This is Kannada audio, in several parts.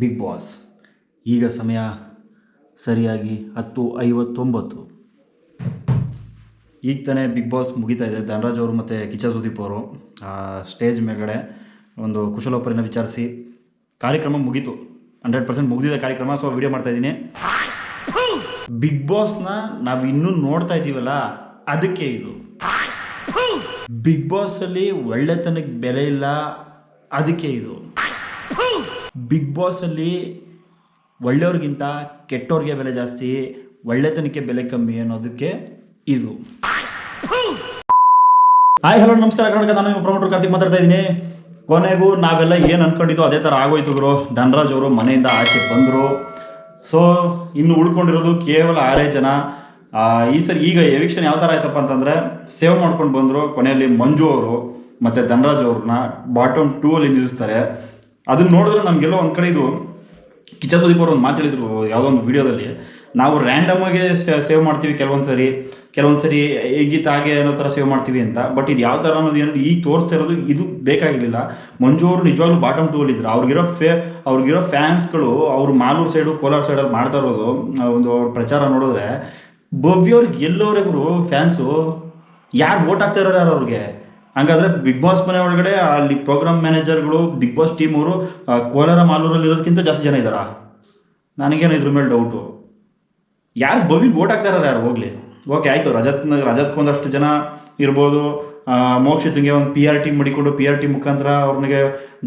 ಬಿಗ್ ಬಾಸ್ ಈಗ ಸಮಯ ಸರಿಯಾಗಿ ಹತ್ತು ಐವತ್ತೊಂಬತ್ತು. ಈಗ ತಾನೇ ಬಿಗ್ ಬಾಸ್ ಮುಗಿತಾ ಇದೆ. ಧನರಾಜ್ ಅವರು ಮತ್ತು ಕಿಚ್ಚ ಸುದೀಪ್ ಅವರು ಸ್ಟೇಜ್ ಮೇಲ್ಗಡೆ ಒಂದು ಕುಶಲೋಪರಿನ ವಿಚಾರಿಸಿ ಕಾರ್ಯಕ್ರಮ ಮುಗೀತು. ಹಂಡ್ರೆಡ್ ಪರ್ಸೆಂಟ್ ಮುಗಿದಿದೆ ಕಾರ್ಯಕ್ರಮ, ಸೊ ವಿಡಿಯೋ ಮಾಡ್ತಾ ಇದ್ದೀನಿ. ಬಿಗ್ ಬಾಸ್ನ ನಾವು ಇನ್ನೂ ನೋಡ್ತಾ ಇದ್ದೀವಲ್ಲ, ಅದಕ್ಕೆ ಇದು. ಬಿಗ್ ಬಾಸಲ್ಲಿ ಒಳ್ಳೆತನಕ್ಕೆ ಬೆಲೆ ಇಲ್ಲ, ಅದಕ್ಕೆ ಇದು. ಬಿಗ್ ಬಾಸಲ್ಲಿ ಒಳ್ಳೆಯವ್ರಿಗಿಂತ ಕೆಟ್ಟವ್ರಿಗೆ ಬೆಲೆ ಜಾಸ್ತಿ, ಒಳ್ಳೆತನಕ್ಕೆ ಬೆಲೆ ಕಮ್ಮಿ ಅನ್ನೋದಕ್ಕೆ ಇದು. ಹಾಯ್ ಹಲೋ ನಮಸ್ಕಾರ. ಕರ್ನಾಟಕ ನಾನು ಪ್ರಮೋಟರ್ ಕಾರ್ತಿಕ್ ಮಾತಾಡ್ತಾ ಇದ್ದೀನಿ. ಕೊನೆಗೂ ನಾವೆಲ್ಲ ಏನು ಅನ್ಕೊಂಡಿದ್ದು ಅದೇ ಥರ ಆಗೋಯ್ತು ಗುರು. ಧನರಾಜ್ ಅವರು ಮನೆಯಿಂದ ಆಚೆ ಬಂದರು. ಸೊ ಇನ್ನು ಉಳ್ಕೊಂಡಿರೋದು ಕೇವಲ ಆರೇ ಜನ. ಈ ಸರಿ ಈಗ ಎವಿಕ್ಷನ್ ಯಾವ ಥರ ಆಯ್ತಪ್ಪ ಅಂತಂದರೆ ಸೇವ್ ಮಾಡ್ಕೊಂಡು ಬಂದರು ಕೊನೆಯಲ್ಲಿ ಮಂಜು ಅವರು ಮತ್ತು ಧನರಾಜ್ ಅವ್ರನ್ನ ಬಾಟಮ್ ಟೂ ಅಲ್ಲಿ ನಿಲ್ಲಿಸ್ತಾರೆ. ಅದನ್ನ ನೋಡಿದ್ರೆ ನಮಗೆಲ್ಲೋ ಒಂದು ಕಡೆ ಇದು ಕಿಚ್ಚ ಸುದೀಪ್ ಅವರು ಒಂದು ಮಾತಾಡಿದ್ರು ಯಾವುದೋ ಒಂದು ವಿಡಿಯೋದಲ್ಲಿ. ನಾವು ರ್ಯಾಂಡಮ್ ಆಗಿ ಸೇವ್ ಮಾಡ್ತೀವಿ ಕೆಲವೊಂದು ಸರಿ ಕೆಲವೊಂದು ಸರಿ ಹೇಗಿತ್ತು ಹಾಗೆ ಅನ್ನೋ ಥರ ಸೇವ್ ಮಾಡ್ತೀವಿ ಅಂತ. ಬಟ್ ಇದು ಯಾವ ಥರ ಅನ್ನೋದು ಏನಂದ್ರೆ ಈಗ ತೋರಿಸ್ತಾ ಇರೋದು ಇದು ಬೇಕಾಗಿರಲಿಲ್ಲ. ಮಂಜು ಅವರು ನಿಜವಾಗ್ಲೂ ಬಾಟಮ್ ಟೂ ಇದ್ರು ಅವ್ರಿಗಿರೋ ಫೇ ಅವ್ರಿಗಿರೋ ಫ್ಯಾನ್ಸ್ಗಳು ಅವ್ರು ಮಾಲೂರು ಸೈಡು ಕೋಲಾರ ಸೈಡಲ್ಲಿ ಮಾಡ್ತಾ ಇರೋದು ಒಂದು ಅವ್ರ ಪ್ರಚಾರ ನೋಡಿದ್ರೆ ಬೊಬ್ಬಿ ಅವ್ರಿಗೆ ಎಲ್ಲೋರೆ ಗುರು ಫ್ಯಾನ್ಸು ಯಾರು ವೋಟ್ ಆಗ್ತಾ ಇರೋರು ಯಾರು ಅವ್ರಿಗೆ? ಹಂಗಾದ್ರೆ ಬಿಗ್ ಬಾಸ್ ಮನೆ ಒಳಗಡೆ ಅಲ್ಲಿ ಪ್ರೋಗ್ರಾಮ್ ಮ್ಯಾನೇಜರ್ಗಳು ಬಿಗ್ ಬಾಸ್ ಟೀಮ್ ಅವರು ಕೋಲಾರ ಮಾಲೂರಲ್ಲಿ ಇರೋದಕ್ಕಿಂತ ಜಾಸ್ತಿ ಜನ ಇದ್ದಾರಾ? ನನಗೇನು ಇದ್ರ ಮೇಲೆ ಡೌಟು ಯಾರು ಬವಿಗೆ ಓಟ್ ಹಾಕ್ತಾರ ಯಾರು? ಹೋಗ್ಲಿ. ಓಕೆ ಆಯಿತು. ರಜತ್ ರಜತ್ಗೆ ಒಂದಷ್ಟು ಜನ ಇರ್ಬೋದು. ಮೋಕ್ಷ ಮೋಕ್ಷಿತ್ಗೆ ಒಂದು ಪಿ ಆರ್ ಟಿ ಮಾಡಿಕೊಂಡು ಪಿ ಆರ್ ಟಿ ಮುಖಾಂತರ ಅವ್ರನಿಗೆ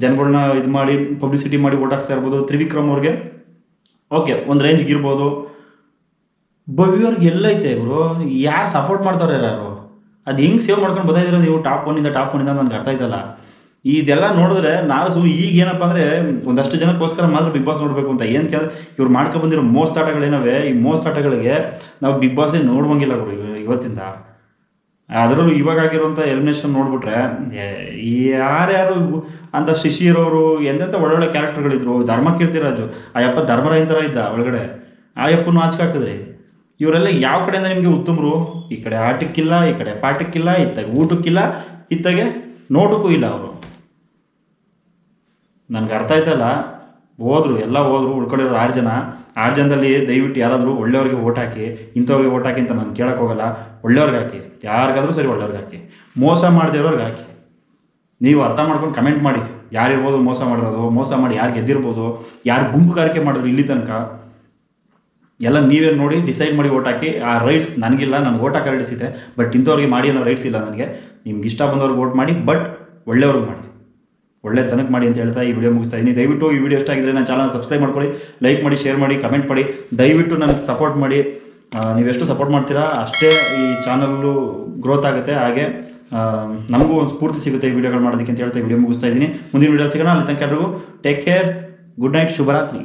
ಜನಗಳನ್ನ ಇದು ಮಾಡಿ ಪಬ್ಲಿಸಿಟಿ ಮಾಡಿ ಓಟ್ ಹಾಕ್ತಾ ಇರ್ಬೋದು. ತ್ರಿವಿಕ್ರಮ್ ಅವ್ರಿಗೆ. ಓಕೆ ಒಂದು ರೇಂಜ್ಗೆ ಇರ್ಬೋದು. ಭವ್ಯವ್ರಿಗೆ ಎಲ್ಲೈತೆ ಇವರು ಯಾರು ಸಪೋರ್ಟ್ ಮಾಡ್ತಾರೆ ಯಾರು? ಅದು ಹಿಂಗೆ ಸೇವ್ ಮಾಡ್ಕೊಂಡು ಬರ್ತಾಯಿದ್ದೀರ ನೀವು? ಟಾಪ್ ಒನ್ನಿಂದ ಟಾಪ್ ಒನ್ನಿಂದ ನನಗೆ ಅರ್ಥ ಆಯ್ತಲ್ಲ. ಇದೆಲ್ಲ ನೋಡಿದ್ರೆ ನಾವು ಸು ಈಗ ಏನಪ್ಪ ಅಂದರೆ ಒಂದಷ್ಟು ಜನಕ್ಕೋಸ್ಕರ ಮಾತ್ರ ಬಿಗ್ ಬಾಸ್ ನೋಡಬೇಕು ಅಂತ. ಏನು ಕೇಳಿದ್ರೆ ಇವ್ರು ಮಾಡ್ಕೊ ಬಂದಿರೋ ಮೋಸ್ತಾಟಗಳೇನವೆ ಈ ಮೋಸ್ತಾಟಗಳಿಗೆ ನಾವು ಬಿಗ್ ಬಾಸೇ ನೋಡುವಂಗಿಲ್ಲ ಇವ- ಇವತ್ತಿಂದ. ಅದರಲ್ಲೂ ಇವಾಗ ಆಗಿರುವಂಥ ಎಲಿಮಿನೇಷನ್ ನೋಡಿಬಿಟ್ರೆ ಯಾರ್ಯಾರು ಅಂತ ಇರೋರು, ಎಂತೆಂಥ ಒಳ್ಳೊಳ್ಳೆ ಕ್ಯಾರೆಕ್ಟರ್ಗಳಿದ್ರು ಧರ್ಮಕೀರ್ತಿರಾಜು ಆ ಯಪ್ಪ ಧರ್ಮರಾಯನ್ ಥರ ಇದ್ದ ಒಳಗಡೆ. ಆ ಯಪ್ಪನ ಆಚೆ ಹಾಕಿದ್ರಿ. ಇವರೆಲ್ಲ ಯಾವ ಕಡೆಯಿಂದ ನಿಮಗೆ ಉತ್ತಮರು? ಈ ಕಡೆ ಆಟಕ್ಕಿಲ್ಲ, ಈ ಕಡೆ ಪಾಠಕ್ಕಿಲ್ಲ, ಇತ್ತಾಗ ಊಟಕ್ಕಿಲ್ಲ, ಇತ್ತಾಗೆ ನೋಟಕ್ಕೂ ಇಲ್ಲ ಅವರು. ನನಗೆ ಅರ್ಥ ಆಯ್ತಲ್ಲ? ಹೋದ್ರು, ಎಲ್ಲ ಹೋದ್ರು, ಉಳ್ಕೊಂಡಿರೋ ಆರು ಜನ. ಆರು ಜನದಲ್ಲಿ ದಯವಿಟ್ಟು ಯಾರಾದರೂ ಒಳ್ಳೆಯವ್ರಿಗೆ ಓಟ್ ಹಾಕಿ, ಇಂಥವ್ರಿಗೆ ಓಟ್ ಹಾಕಿ ಅಂತ ನಾನು ಕೇಳಕ್ಕೆ ಹೋಗಲ್ಲ. ಒಳ್ಳೆಯವ್ರಿಗೆ ಹಾಕಿ. ಯಾರಿಗಾದ್ರೂ ಸರಿ ಒಳ್ಳೆಯವ್ರಿಗೆ ಹಾಕಿ. ಮೋಸ ಮಾಡದಿರೋರ್ಗೆ ಹಾಕಿ. ನೀವು ಅರ್ಥ ಮಾಡ್ಕೊಂಡು ಕಮೆಂಟ್ ಮಾಡಿ. ಯಾರಿರ್ಬೋದು ಮೋಸ ಮಾಡಿರೋದು, ಮೋಸ ಮಾಡಿ ಯಾರು ಗೆದ್ದಿರ್ಬೋದು, ಯಾರು ಗುಂಪುಗಾರಿಕೆ ಮಾಡಿದ್ರು ಇಲ್ಲಿ ತನಕ. ಎಲ್ಲ ನೀವೇ ನೋಡಿ ಡಿಸೈಡ್ ಮಾಡಿ ಓಟ್ ಹಾಕಿ, ಆ ರೈಟ್ಸ್ ನನಗಿಲ್ಲ, ನನಗೆ ಓಟ್ ಹಾಕೋ ರೈಟ್ಸ್ ಇದೆ ಬಟ್ ಇಂಥವ್ರಿಗೆ ಮಾಡಿ ಅನ್ನೋ ರೈಟ್ಸ್ ಇಲ್ಲ ನನಗೆ. ನಿಮ್ಗೆ ಇಷ್ಟ ಬಂದವ್ರಿಗೆ ಓಟ್ ಮಾಡಿ ಬಟ್ ಒಳ್ಳೆಯವ್ರಿಗೆ ಮಾಡಿ. ಒಳ್ಳೆ ತನಕ ಮಾಡಿ ಅಂತ ಹೇಳ್ತಾ ಈ ವಿಡಿಯೋ ಮುಗಿಸ್ತಾ ಇದ್ದೀನಿ ದಯವಿಟ್ಟು ಈ ವಿಡಿಯೋ ಇಷ್ಟ ಆಗಿದ್ರೆ ನನ್ನ ಚಾನಲ್ ಸಬ್ಸ್ಕ್ರೈಬ್ ಮಾಡ್ಕೊಳ್ಳಿ ಲೈಕ್ ಮಾಡಿ ಶೇರ್ ಮಾಡಿ ಕಮೆಂಟ್ ಮಾಡಿ. ದಯವಿಟ್ಟು ನನಗೆ ಸಪೋರ್ಟ್ ಮಾಡಿ. ನೀವೆಷ್ಟು ಸಪೋರ್ಟ್ ಮಾಡ್ತೀರಾ, ಅಷ್ಟೇ ಈ ಚಾನಲ್ಲು ಗ್ರೋತ್ ಆಗುತ್ತೆ. ಹಾಗೆ ನಮಗೂ ಒಂದು ಸ್ಫೂರ್ತಿ ಸಿಗುತ್ತೆ ಈ ವಿಡಿಯೋಗಳು ಮಾಡೋದಕ್ಕೆ ಅಂತ ಹೇಳ್ತಾ ವಿಡಿಯೋ ಮುಗಿಸ್ತಾ ಇದ್ದೀನಿ ಮುಂದಿನ ವಿಡಿಯೋ ಸಿಗೋಣ. ಅಲ್ಲಿ ತನಕ ಎಲ್ರಿಗೂ ಟೇಕ್ ಕೇರ್ ಗುಡ್ ನೈಟ್ ಶುಭರಾತ್ರಿ.